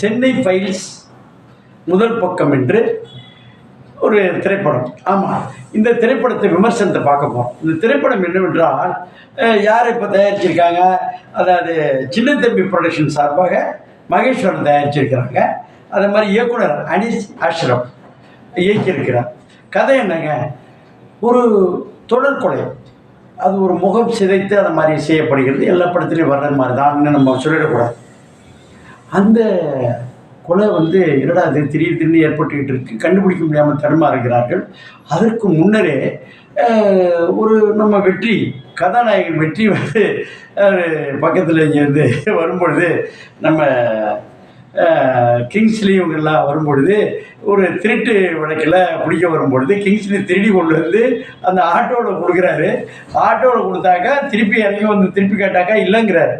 Chennai files முதல் பக்கம் என்று ஒரு திரைப்படம். ஆமாம் இந்த திரைப்படத்தை விமர்சனத்தை பார்க்க போகிறோம் இந்த திரைப்படம் என்னவென்றால் யார் இப்போ தயாரிச்சிருக்காங்க? அதாவது சின்ன தம்பி ப்ரொடக்ஷன் சார்பாக மகேஸ்வரன் தயாரிச்சிருக்கிறாங்க. அதே மாதிரி இயக்குனர் அனிஷ் அஷ்ரப் இயக்கியிருக்கிறார். கதை என்னங்க? ஒரு தொடர்கொலை அது ஒரு முகம் சிதைத்து அதை மாதிரி செய்யப்படுகிறது. எல்லா படத்துலையும் வர்ற மாதிரி தான். நம்ம சொல்லிடக்கூடாது. அந்த கொலை வந்து என்னடா அது திடீர் திடீர்னு ஏற்பட்டுக்கிட்டு இருக்கு. கண்டுபிடிக்க முடியாமல் தடுமாறுகிறார்கள். அதற்கு முன்னரே ஒரு நம்ம வெற்றி கதாநாயகன் வெற்றி வந்து பக்கத்தில் இங்கேருந்து வரும்பொழுது நம்ம கிங்ஸ்லி இவங்கெல்லாம் வரும்பொழுது ஒரு திருட்டு வழக்கில் பிடிக்க வரும்பொழுது கிங்ஸ்லி திருடி கொண்டு வந்து அந்த ஆட்டோவில் கொடுக்குறாரு. ஆட்டோவில் கொடுத்தாக்கா திருப்பி இறங்கி வந்து திருப்பி கேட்டாக்கா இல்லைங்கிறாரு.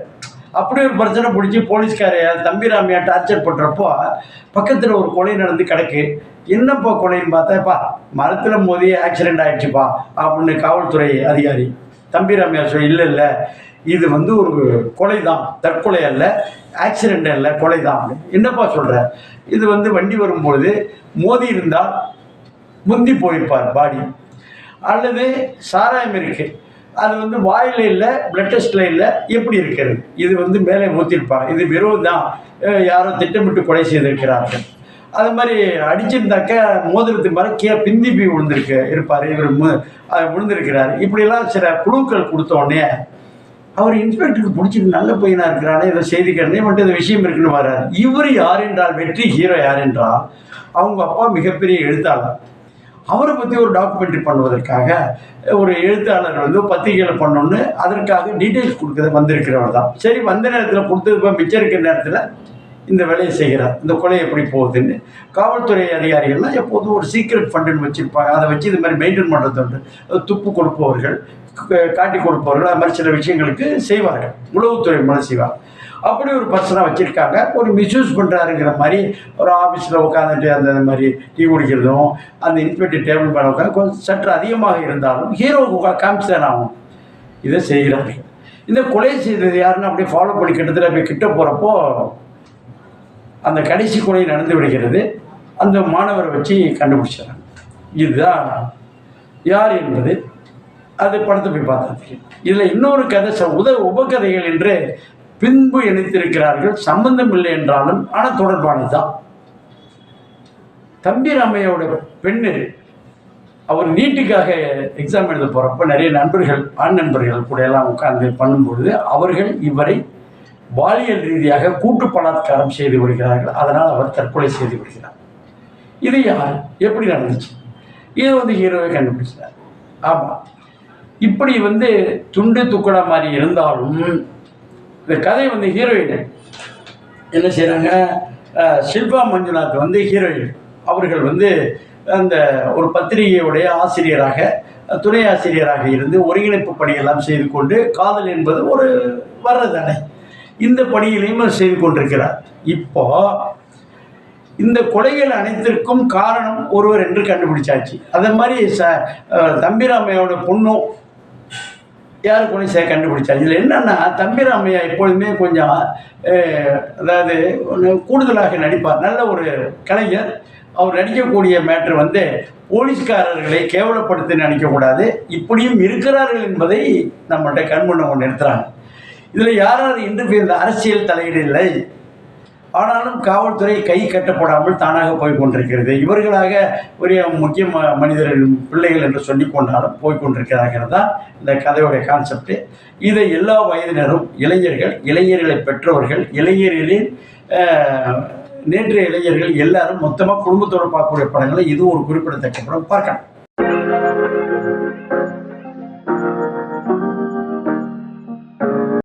அப்படி ஒரு பிரச்சனை பிடிச்சி போலீஸ்காரைய தம்பிராமையா டார்ச்சர் பண்ணுறப்போ பக்கத்தில் ஒரு கொலை நடந்து கிடக்கு. என்னப்பா கொலைன்னு பார்த்தாப்பா மரத்தில் மோதி ஆக்சிடென்ட் ஆகிடுச்சுப்பா அப்படின்னு காவல்துறை அதிகாரி தம்பிராமையா சொல்லி இல்லை இல்லை இது வந்து ஒரு கொலை தான் தற்கொலை அல்ல ஆக்சிடென்ட் அல்ல கொலை தான் அப்படின்னு. என்னப்பா சொல்கிற இது வந்து வண்டி வரும்பொழுது மோதி இருந்தால் முந்தி போயிருப்பார் பாடி. அல்லது சாராயம் இருக்கு. அது வந்து வாயில் இல்லை பிளட் டெஸ்ட்டில் இல்லை எப்படி இருக்கிறது? இது வந்து மேலே ஊற்றிருப்பாங்க இது வெறும் தான் யாரோ திட்டமிட்டு கொலை செய்திருக்கிறார்கள். அது மாதிரி அடிச்சிருந்தாக்க மோதிரத்துக்கு மேலே கீழே பிந்தி போய் விழுந்திருக்கு இருப்பார் இவர் மு விழுந்திருக்கிறார். இப்படியெல்லாம் சில குழுக்கள் கொடுத்தோடனே அவர் இன்ஸ்பெக்டருக்கு பிடிச்சிட்டு நல்ல பையனாக இருக்கிறானே ஏதோ செய்தி கண்டே மட்டும் இந்த விஷயம் இருக்குன்னு வர்றார். இவர் யார் என்றால் வெற்றி ஹீரோ யார் என்றால் அவங்க அப்பா மிகப்பெரிய எழுத்தாளர். அவரை பற்றி ஒரு டாக்குமெண்ட்ரி பண்ணுவதற்காக ஒரு எழுத்தாளர் வந்து பத்திரிகையில் பண்ணணுன்னு அதற்காக டீட்டெயில்ஸ் கொடுக்குறது வந்திருக்கிறவர் தான். சரி வந்த நேரத்தில் கொடுத்தது போய் மிச்சம் இருக்கிற நேரத்தில் இந்த வேலையை செய்கிறார். இந்த கொலை எப்படி போகுதுன்னு. காவல்துறை அதிகாரிகள்லாம் எப்போதும் ஒரு சீக்ரெட் ஃபண்டுன்னு வச்சுருப்பாங்க. அதை வச்சு இது மாதிரி மெயின்டைன் பண்ணுறது உண்டு. துப்பு கொடுப்பவர்கள் காட்டி கொடுப்பவர்கள் அது மாதிரி சில விஷயங்களுக்கு செய்வார்கள். உளவுத்துறை மூலம் செய்வார். அப்படி ஒரு பர்சனாக வச்சுருக்காங்க. ஒரு மிஸ்யூஸ் பண்ணுறாருங்கிற மாதிரி ஒரு ஆஃபீஸில் உட்காந்துட்டு அந்த மாதிரி டீ குடிக்கிறதும் அந்த இன்ஸ்பெக்டர் டேபிள் மேலே உட்காந்து கொஞ்சம் சற்று அதிகமாக இருந்தாலும் ஹீரோவுக்கு உட்கா தானே ஆகும். இதை செய்கிறாரு இந்த கொலை செய்தது யாருன்னு அப்படியே ஃபாலோ பண்ணி கிட்டத்தட்ட போய் கிட்ட போகிறப்போ அந்த கடைசி கொலை நடந்து விடுகிறது. அந்த மாணவரை வச்சு கண்டுபிடிச்சிடறாங்க இதுதான் யார் என்பது அது படத்தை போய் பார்த்தா தெரியும் இதில் இன்னொரு கதை ச- உத உபகதைகள் என்று பின்பு இணைத்திருக்கிறார்கள். சம்பந்தம் இல்லை என்றாலும் ஆனால் தொடர்பானது தான் தம்பிராமையோட பெண்ணு அவர் நீட்டுக்காக எக்ஸாம் எழுத போகிறப்ப நிறைய நண்பர்கள் ஆண் நண்பர்கள் கூட எல்லாம் உட்கார்ந்து பண்ணும்பொழுது அவர்கள் இவரை பாலியல் ரீதியாக கூட்டு பலாத்காரம் செய்து விடுகிறார்கள். அதனால் அவர் தற்கொலை செய்து விடுகிறார். இது யார்? எப்படி நடந்துச்சு? இதை வந்து ஹீரோவை கண்டுபிடிச்சார். ஆமாம் இப்படி வந்து துண்டு துக்கடா மாதிரி இருந்தாலும் இந்த கதை வந்து ஹீரோயின் என்ன செய்கிறாங்க ஷில்பா மஞ்சுநாத் வந்து ஹீரோயின் அவர்கள் வந்து அந்த ஒரு பத்திரிகையுடைய ஆசிரியராக துணை ஆசிரியராக இருந்து ஒருங்கிணைப்பு பணியெல்லாம் செய்து கொண்டு காதல் என்பது ஒரு வர்றதானே. இந்த பணியிலையும் செய்து கொண்டிருக்கிறார். இப்போ இந்த கொலைகள் அனைத்திற்கும் காரணம் ஒருவர் என்று கண்டுபிடிச்சாச்சு. அதே மாதிரி ச தம்பிராமையோட பொண்ணும் யார் கொலை செய்ய கண்டுபிடிச்சா இதில் என்னன்னா தம்பிராமையா எப்பொழுதுமே கொஞ்சம் அதாவது ஒன்று கூடுதலாக நடிப்பார். நல்ல ஒரு கலைஞர். அவர் நடிக்கக்கூடிய மேட்ரு வந்து போலீஸ்காரர்களை கேவலப்படுத்தி நினைக்கக்கூடாது இப்படியும் இருக்கிறார்கள் என்பதை நம்மள்ட்ட கண்முன்ன ஒன்று நிறுத்துறாங்க. இதில் யார் யார் இன்று இந்த அரசியல் தலையீடு இல்லை. ஆனாலும் காவல்துறை கை கட்டப்படாமல் தானாக போய் கொண்டிருக்கிறது. இவர்களாக ஒரு முக்கிய ம- மனிதர்கள் பிள்ளைகள் என்று சொல்லி கொண்டாலும் போய் கொண்டிருக்கிறார்கள் தான் இந்த கதையுடைய கான்செப்ட் இதை எல்லா வயதினரும் இளைஞர்கள் இளைஞர்களை பெற்றவர்கள் இளைஞர்களின் நேற்றைய இளைஞர்கள் எல்லாரும் மொத்தமாக குடும்பத்தோடு பார்க்கக்கூடிய படங்களை இது ஒரு குறிப்பிடத்தக்க படம் பார்க்கலாம்.